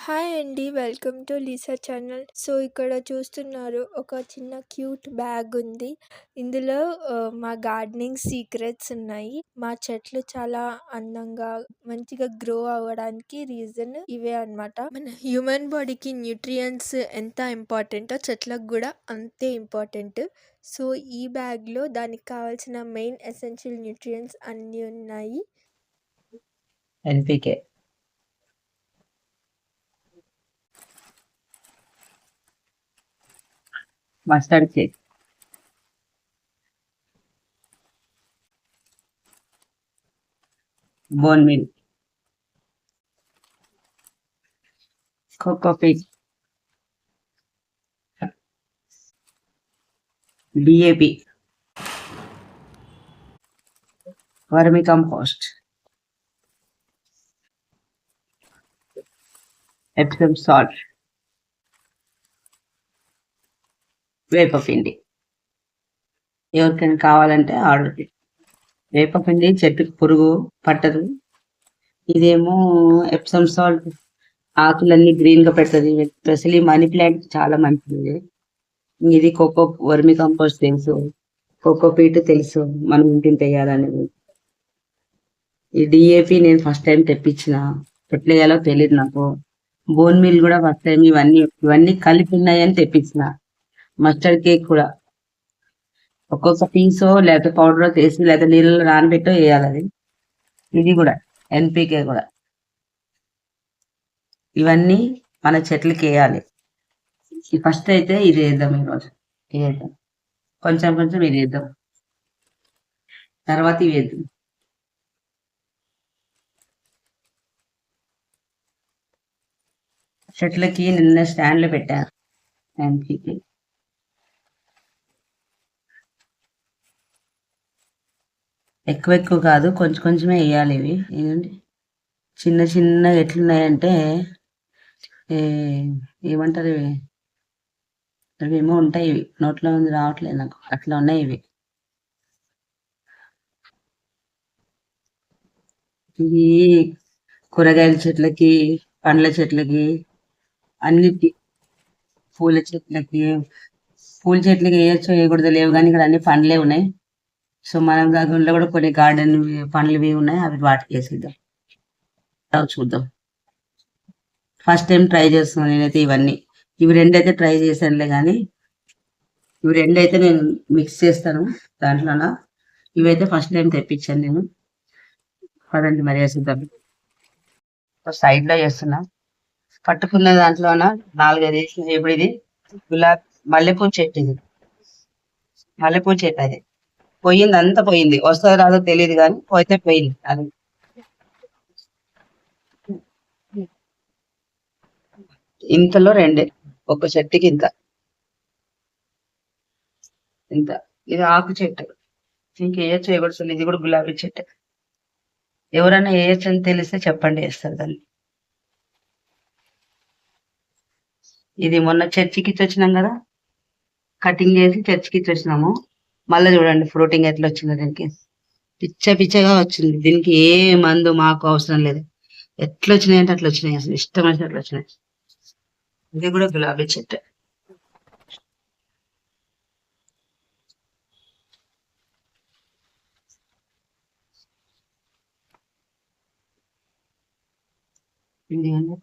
Hi అండి. Welcome to Lisa channel. So, ఇక్కడ చూస్తున్నారు ఒక చిన్న క్యూట్ బ్యాగ్ ఉంది. ఇందులో మా గార్డెనింగ్ సీక్రెట్స్ ఉన్నాయి. మా చెట్లు చాలా అందంగా, మంచిగా గ్రో అవ్వడానికి రీజన్ ఇవే అనమాట మన హ్యూమన్ బాడీకి న్యూట్రియంట్స్ ఎంత ఇంపార్టెంటో చెట్లకు కూడా అంతే ఇంపార్టెంట్. సో, ఈ బ్యాగ్‌లో దానికి కావాల్సిన మెయిన్ ఎసెన్షియల్ న్యూట్రియంట్స్ అన్నీ ఉన్నాయి. NPK mustard seed. Bone meal. Cocopeat. DAP. Vermi compost. Epsom salt. వేపపిండి. ఎవరికైనా కావాలంటే ఆర్డర్ పెట్టి వేపపిండి చెట్టుకి పురుగు పట్టదు. ఇదేమో ఎప్సమ్ సాల్ట్ ఆకులన్నీ గ్రీన్‌గా పెడుతుంది స్పెషలీ మనీ ప్లాంట్ చాలా మంచిది. ఇది కోకో వర్మి కంపోస్ట్ తెలుసు. కోకో పీట్ తెలుసు. మనం ఇంటింటెయ్యాలనేది. ఈ డిఏపి నేను ఫస్ట్ టైం తెప్పించిన. ఎట్లెయ్యాలో తెలియదు నాకు. బోన్ మీల్ కూడా ఫస్ట్ టైం ఇవన్నీ ఇవన్నీ కలిపి ఉన్నాయని తెప్పించిన. మస్టర్డ్ కేక్ కూడా. ఒక్కొక్క పీసో లేకపోతే పౌడర్ వేసి లేకపోతే నీళ్ళలో నానబెట్టో అది ఇది కూడా ఎన్‌పీకే కూడా ఇవన్నీ మన చెట్లకి వేయాలి ఫస్ట్ అయితే ఇది వేద్దాం ఈరోజు. వేద్దాం కొంచెం కొంచెం ఇదేద్దాం. తర్వాత ఇవి వేద్దాం చెట్లకి నిన్న స్టాండ్లో పెట్టారు ఎన్‌పీకే. ఎక్కువ ఎక్కువ కాదు. కొంచెం కొంచెమే వేయాలి ఇవి. చిన్న చిన్న ఎట్లున్నాయంటే ఏ ఏమంటారు ఇవి? అవేమో ఉంటాయి ఇవి. నోట్లో ఉంది రావట్లేదు నాకు. అట్లా ఉన్నాయి ఇవి. ఇవి కూరగాయల చెట్లకి, పండ్ల చెట్లకి అన్నిటి పూల చెట్లకి, పూల చెట్లకి ఎయొచ్చో వేయకూడదు లేవు కానీ ఇక్కడ అన్ని పండ్లే ఉన్నాయి. సో, మన దగ్గరలో కూడా కొన్ని గార్డెన్‌వి పండ్లవి ఉన్నాయి. అవి వాటికేసేద్దాం. తర్వాత చూద్దాం. ఫస్ట్ టైం ట్రై చేస్తున్నాను నేనైతే ఇవన్నీ. ఇవి రెండైతే ట్రై చేశానులే కానీ ఇవి రెండైతే నేను మిక్స్ చేస్తాను దాంట్లోన. ఇవైతే ఫస్ట్ టైం తెప్పించాను నేను. పదండి మరి ఏసేద్దాం. సైడ్‌లో చేస్తున్నా. పట్టుకున్న దాంట్లోన 4, 5 ఏసిన. ఇప్పుడు ఇది గులాబీ మల్లెపూ చెట్టు ఇది. మల్లెపూ చెట్టు అది. పోయింది అంతా పోయింది. వస్తదో రాదో తెలియదు కానీ పోతే పోయింది. అది. ఇంతలో రెండే. ఒక చెట్టుకి ఇంత. ఇంత. ఇది ఆకు చెట్టు. ఇంకా ఎయకూడదో ఇది కూడా గులాబీ చెట్టు ఎవరైనా ఎయొచ్చని తెలిస్తే చెప్పండి వేస్తారు దాన్ని. ఇది మొన్న చర్చికి ఇచ్చి వచ్చినాం కదా కటింగ్ చేసి చర్చికి ఇచ్చి వచ్చినాము మళ్ళీ చూడండి ఫ్రూటింగ్ ఎట్లా వచ్చిందో దీనికి. పిచ్చ పిచ్చగా వచ్చింది. దీనికి ఏ మందు మాకు అవసరం లేదు. ఎట్లా వచ్చినాయ్ అంటే అట్లా వచ్చినాయి అసలు ఇష్టమొచ్చినట్లొచ్చినాయి. ఇది కూడా గులాబీ చెట్టు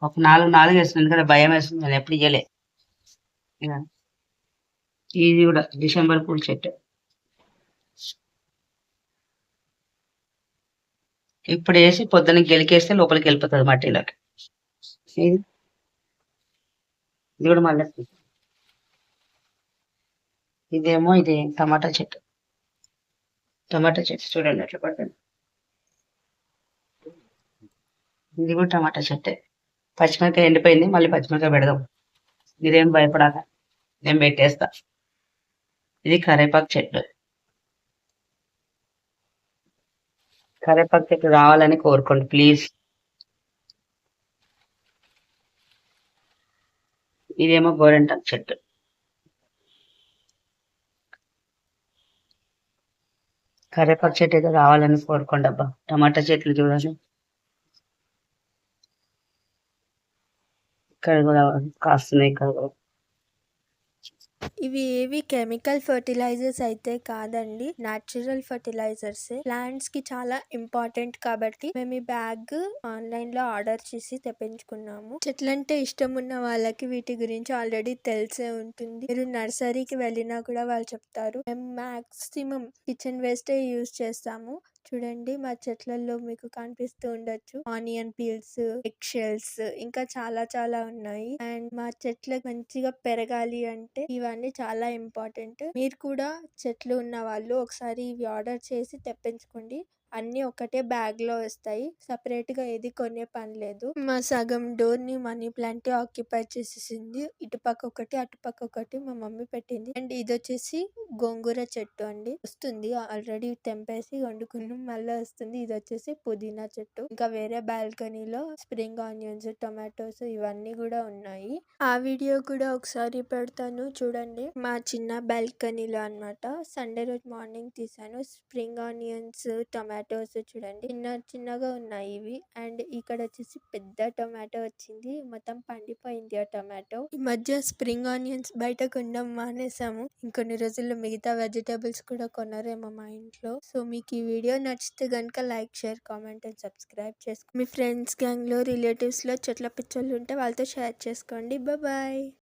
ఒక నాలుగు నాలుగు వేస్తుంది ఎందుకంటే భయం వేస్తుంది నేనెప్పుడు ఇయ్యలే. ఇది కూడా డిసెంబర్ పూల చెట్టు. ఇప్పుడేసి పొద్దున్న గెలికేస్తే లోపలికెళ్ళిపోతది మట్టిలోకి. ఇది ఇది గూడా మల్లెపూ. ఇదేమో ఇది టమాటా చెట్టు. టమాటా చెట్టు చూడండి ఎట్లా పడ్డదో. ఇది గూడా టమాటా చెట్టే. పచ్చిమిరపకాయ ఎండిపోయింది. మళ్ళీ పచ్చిమిరపకాయ పెడదాం. మీరేం భయపడాల. నేను పెట్టేస్తా. ఇది కరేపాకు చెట్టు. కరేపాకు చెట్టు రావాలని కోరుకోండి ప్లీజ్. ఇదేమో గోరెంట చెట్టు. కరేపాకు చెట్టు అయితే రావాలని కోరుకోండి అబ్బా టమాటా చెట్లు చూడండి. ఇక్కడ కూడా కాస్తున్నాయి ఇక్కడ కూడా ఇవి ఏవి కెమికల్ ఫర్టిలైజర్స్ అయితే కాదండి. Natural fertilisers. ప్లాంట్స్కి చాలా ఇంపార్టెంట్ కాబట్టి మేము ఈ బ్యాగ్ ఆన్లైన్లో ఆర్డర్ చేసి తెప్పించుకున్నాము. చెట్లంటే ఇష్టం ఉన్న వాళ్ళకి వీటి గురించి ఆల్రెడీ తెలిసే ఉంటుంది. మీరు నర్సరీకి వెళ్ళినా కూడా వాళ్ళు చెప్తారు. మేము మాక్సిమం కిచెన్ వేస్టే యూస్ చేస్తాము. చూడండి. మా చెట్లలో మీకు కనిపిస్తూ ఉండొచ్చు. ఆనియన్ పీల్స్ ఎగ్ షెల్స్ ఇంకా చాలా చాలా ఉన్నాయి. అండ్ మా చెట్లు మంచిగా పెరగాలి అంటే ఇవన్నీ చాలా ఇంపార్టెంట్. మీరు కూడా చెట్లు ఉన్న వాళ్ళు ఒకసారి ఇవి ఆర్డర్ చేసి తెప్పించుకోండి. అన్ని ఒకటే బ్యాగ్లో వస్తాయి. సపరేట్గా ఏది కొనే పని లేదు. మా సగం డోర్ని మనీ ప్లాంట్ ఆక్యుపై చేసేసింది. ఇటుపక్క ఒకటి అటుపక్క ఒకటి మా మమ్మీ పెట్టింది. అండ్ ఇది వచ్చేసి గోంగూర చెట్టు అండి. వస్తుంది. ఆల్రెడీ తెంపేసి వండుకున్నాం. మళ్ళీ వస్తుంది. ఇది వచ్చేసి పుదీనా చెట్టు. ఇంకా వేరే బాల్కనీలో స్ప్రింగ్ ఆనియన్స్ టొమాటోస్ ఇవన్నీ కూడా ఉన్నాయి. ఆ వీడియో కూడా ఒకసారి పెడతాను. చూడండి. మా చిన్న బాల్కనీలో అన్నమాట. సండే రోజు మార్నింగ్ తీసాను. స్ప్రింగ్ ఆనియన్స్ టొమాటో టొమాటోస్ చూడండి. చిన్న చిన్నగా ఉన్నాయి ఇవి. అండ్ ఇక్కడ వచ్చేసి పెద్ద టొమాటో వచ్చింది. మొత్తం పండిపోయింది ఆ టొమాటో. ఈ మధ్య స్ప్రింగ్ ఆనియన్స్ బయట కొనడం మానేసాము. ఇంకొన్ని రోజుల్లో మిగతా వెజిటేబుల్స్ కూడా కొనరేమో మా ఇంట్లో. సో మీకు ఈ వీడియో నచ్చితే గనుక like share comment and subscribe చేసుకో మీ ఫ్రెండ్స్ గ్యాంగ్లో రిలేటివ్స్లో చెట్ల పిచ్చోళ్ళు ఉంటే వాళ్ళతో షేర్ చేసుకోండి. బాయ్.